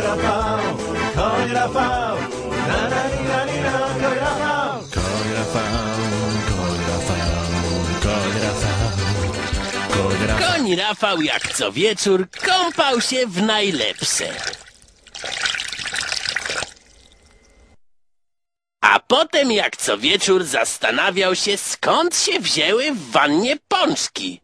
Rafał, koń Rafał, na na ni, na ni, na, koń Rafał. Koń Rafał, koń Rafał, koń Rafał, koń Rafał. Koń Rafał jak co wieczór kąpał się w najlepsze. A potem jak co wieczór zastanawiał się skąd się wzięły w wannie pączki.